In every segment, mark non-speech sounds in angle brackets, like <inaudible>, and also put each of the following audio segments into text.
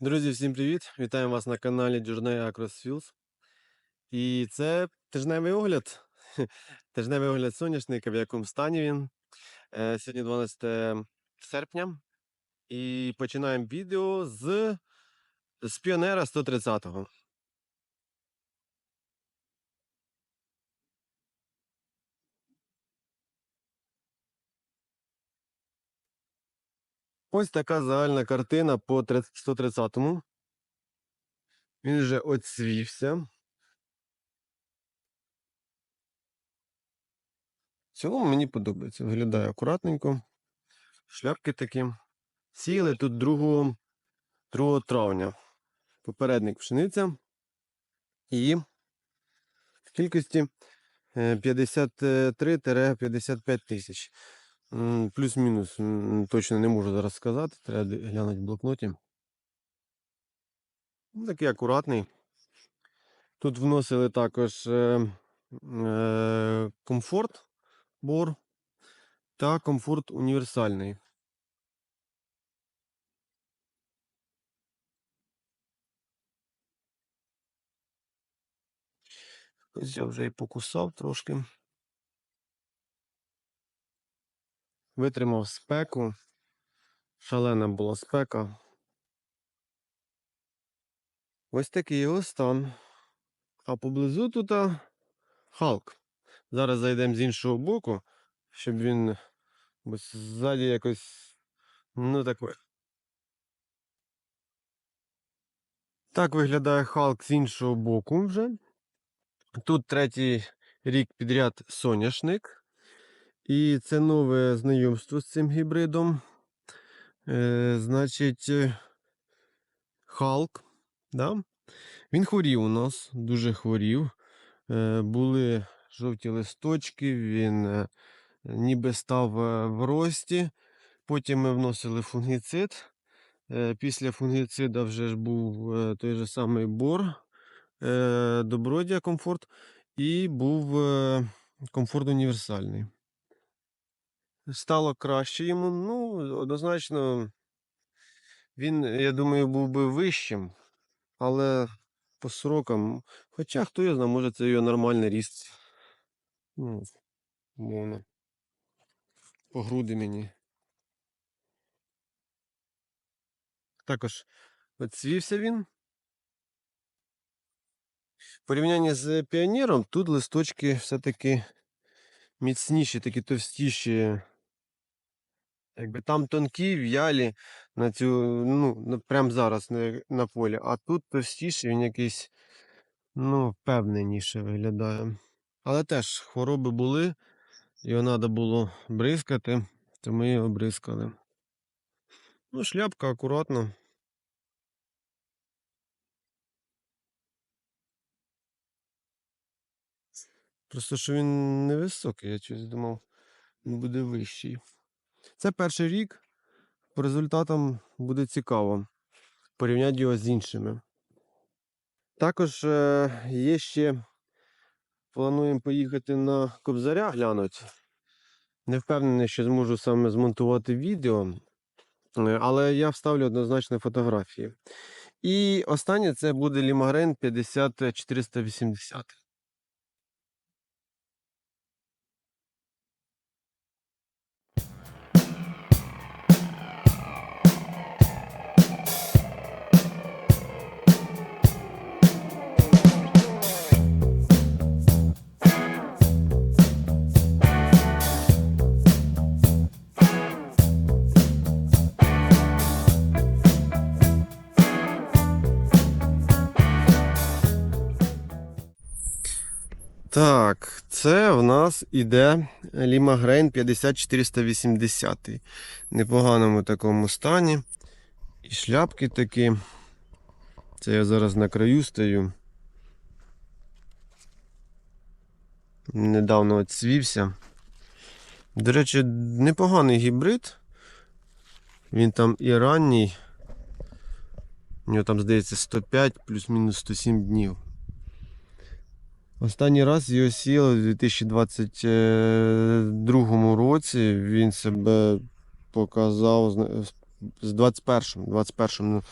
Друзі, всім привіт! Вітаємо вас на каналі Journey Across Fields. І це тижневий огляд. <laughs> Тижневий огляд соняшника, в якому стані він. Е, Сьогодні 12 серпня. І починаємо відео з, з піонера 130-го. Ось така загальна картина по 130-му. Він вже оцвівся. В цілому мені подобається. Виглядає акуратненько. Шляпки такі. Сіяли тут 2, 2 травня. Попередник пшениця. І в кількості е, 53-55 тисяч. Плюс-мінус. Точно не можу зараз сказати. Треба глянути в блокноті. Ну, Такий акуратний. Тут вносили також е, е, комфорт бор та комфорт універсальний. Ось я вже і покусав трошки. Витримав спеку. Шалена була спека. Ось такий його стан. А поблизу тут Халк. Зараз зайдемо з іншого боку, щоб він бо ззаді якось. Ну таке. Так виглядає Халк з іншого боку вже. Тут третій рік підряд соняшник. І це нове знайомство з цим гібридом. Е, значить, е, Халк. Да? Він хворів у нас, дуже хворів. Е, були жовті листочки, він е, ніби став е, в рості. Потім ми вносили фунгіцид. Е, після фунгіцида вже ж був е, той же самий бор, е, добродія комфорт і був е, комфорт універсальний. Стало краще йому. Ну, однозначно, він, я думаю, був би вищим, але по срокам. Хоча хто його знає, може це його нормальний ріст. Ну, умовно. По груди мені. Також оцвівся він. В порівнянні з піонером, тут листочки все-таки міцніші, такі товстіші. Якби там тонкі, в'ялі на цю, ну, прямо зараз на, на полі, а тут товстіший, він якийсь, ну, впевненіше виглядає. Але теж хвороби були, його треба було бризкати, то ми його бризкали. Ну, шляпка акуратно. Просто що він невисокий, я щось думав, він буде вищий. Це перший рік. По результатам буде цікаво порівняти його з іншими. Також е, є ще. Плануємо поїхати на Кобзаря глянути. Не впевнений, що зможу саме змонтувати відео, е, але я вставлю однозначно фотографії. І останнє це буде Лімагрен 50480. Так, це в нас іде Лімагрейн 50480. В непоганому такому стані. І шляпки такі. Це я зараз на краю стою. Недавно оцвівся. До речі, непоганий гібрид. Він там і ранній. У нього там, здається, 105 плюс-мінус 107 днів. Останній раз його сіяли у 2022 році. Він себе показав з- з 21-м. 21-м ну,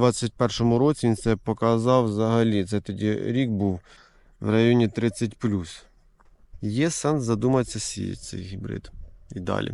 21-му році він це показав взагалі. Це тоді рік був в районі 30 Є сенс задуматися сіяти цей гібрид. І далі.